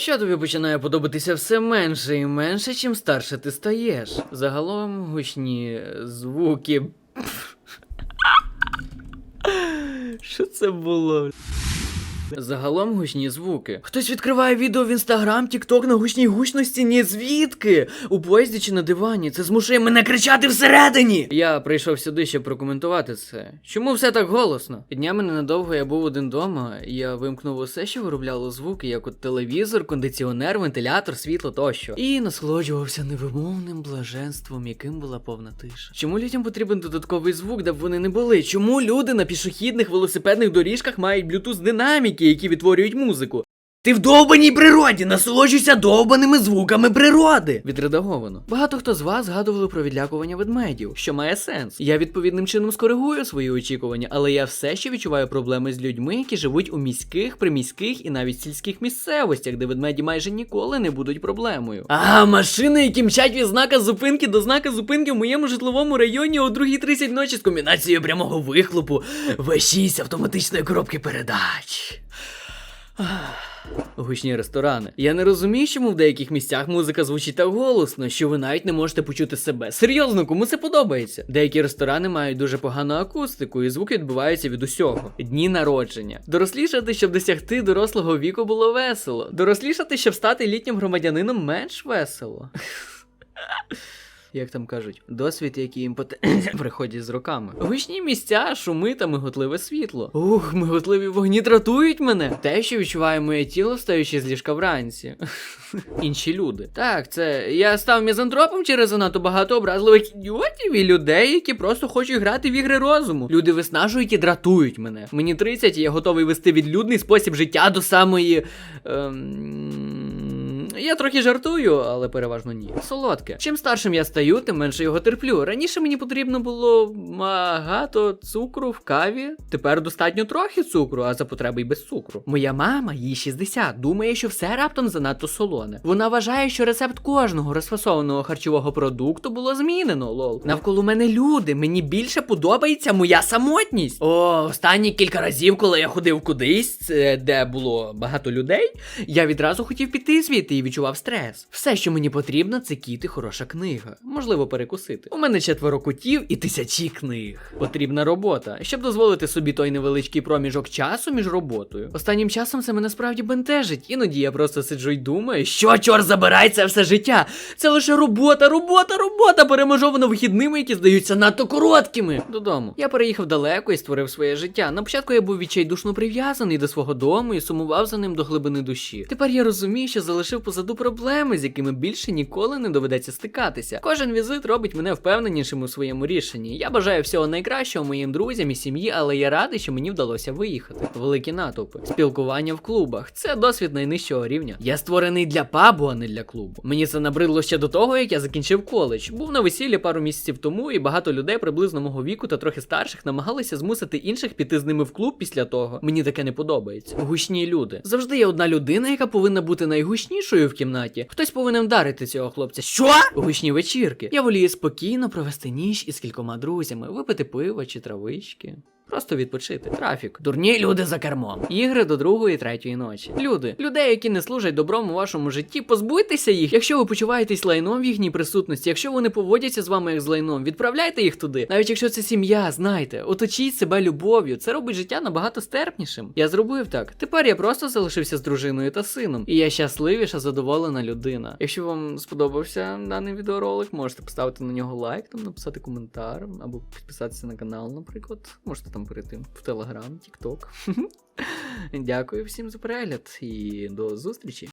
Що тобі починає подобатися все менше і менше, чим старше ти стаєш. Загалом гучні звуки. Що це було? Загалом гучні звуки. Хтось відкриває відео в інстаграм, тікток на гучній гучності, ні звідки? У поїзді чи на дивані. Це змушує мене кричати всередині. Я прийшов сюди, щоб прокоментувати це. Чому все так голосно? Днями ненадовго я був один дома, і я вимкнув усе, що виробляло звуки, як от телевізор, кондиціонер, вентилятор, світло тощо. І насолоджувався невимовним блаженством, яким була повна тиша. Чому людям потрібен додатковий звук, де б вони не були? Чому люди на пішохідних велосипедних доріжках мають блютуз динаміки, які відтворюють музику? Ти в довбаній природі, насолоджуйся довбаними звуками природи. Відредаговано. Багато хто з вас згадували про відлякування ведмедів, що має сенс. Я відповідним чином скоригую свої очікування, але я все ще відчуваю проблеми з людьми, які живуть у міських, приміських і навіть сільських місцевостях, де ведмеді майже ніколи не будуть проблемою. А машини, які мчать від знака зупинки до знака зупинки в моєму житловому районі о 2.30 ночі з комбінацією прямого вихлопу V6 автоматичної коробки передач. Гучні ресторани. Я не розумію, чому в деяких місцях музика звучить так голосно, що ви навіть не можете почути себе. Серйозно, кому це подобається? Деякі ресторани мають дуже погану акустику, і звуки відбуваються від усього. Дні народження. Дорослішати, щоб досягти дорослого віку, було весело. Дорослішати, щоб стати літнім громадянином, менш весело. Як там кажуть, досвід, який їм поте... приходять з роками. Гучні місця, шуми та миготливе світло. Ух, миготливі вогні дратують мене. Те, що відчуває моє тіло, стаючи з ліжка вранці. Інші люди. Так, це я став мізантропом через занадто багато образливих ідіотів і людей, які просто хочуть грати в ігри розуму. Люди виснажують і дратують мене. Мені 30, і я готовий вести відлюдний спосіб життя до самої. Ем... Я трохи жартую, але переважно ні. Солодке. Чим старшим я стаю, тим менше його терплю. Раніше мені потрібно було багато цукру в каві. Тепер достатньо трохи цукру, а за потреби й без цукру. Моя мама, їй 60, думає, що все раптом занадто солоне. Вона вважає, що рецепт кожного розфасованого харчового продукту було змінено. Лол. Навколо мене люди. Мені більше подобається моя самотність. О, останні кілька разів, коли я ходив кудись, де було багато людей, я відразу хотів піти звідти і відчував стрес. Все, що мені потрібно, це кіт і хороша книга. Можливо, перекусити. У мене четверо котів і тисячі книг. Потрібна робота, щоб дозволити собі той невеличкий проміжок часу між роботою. Останнім часом це мене справді бентежить. Іноді я просто сиджу й думаю, що чор забирає це все життя. Це лише робота, робота, робота, переможована вихідними, які здаються надто короткими. Додому. Я переїхав далеко і створив своє життя. На початку я був відчайдушно прив'язаний до свого дому і сумував за ним до глибини душі. Тепер я розумію, що залишив позаду проблеми, з якими більше ніколи не доведеться стикатися. Кожен візит робить мене впевненішим у своєму рішенні. Я бажаю всього найкращого моїм друзям і сім'ї, але я радий, що мені вдалося виїхати. Великі натовпи, спілкування в клубах. Це досвід найнижчого рівня. Я створений для пабу, а не для клубу. Мені це набридло ще до того, як я закінчив коледж. Був на весіллі пару місяців тому, і багато людей приблизно мого віку та трохи старших намагалися змусити інших піти з ними в клуб після того. Мені таке не подобається. Гучні люди. Завжди є одна людина, яка повинна бути найгучнішою в кімнаті. Хтось повинен вдарити цього хлопця. Що? Гучні вечірки. Я волію спокійно провести ніч із кількома друзями, випити пиво чи травички. Просто відпочити. Трафік. Дурні люди за кермом. Ігри до другої, третьої ночі. Люди, людей, які не служать добром у вашому житті, позбуйтеся їх. Якщо ви почуваєтесь лайном в їхній присутності, якщо вони поводяться з вами як з лайном, відправляйте їх туди. Навіть якщо це сім'я, знайте, оточіть себе любов'ю. Це робить життя набагато стерпнішим. Я зробив так. Тепер я просто залишився з дружиною та сином. І я щасливіша, задоволена людина. Якщо вам сподобався даний відеоролик, можете поставити на нього лайк, там написати коментар або підписатися на канал, наприклад. Можете там перейти в Телеграм, Тікток. Дякую всім за перегляд і до зустрічі.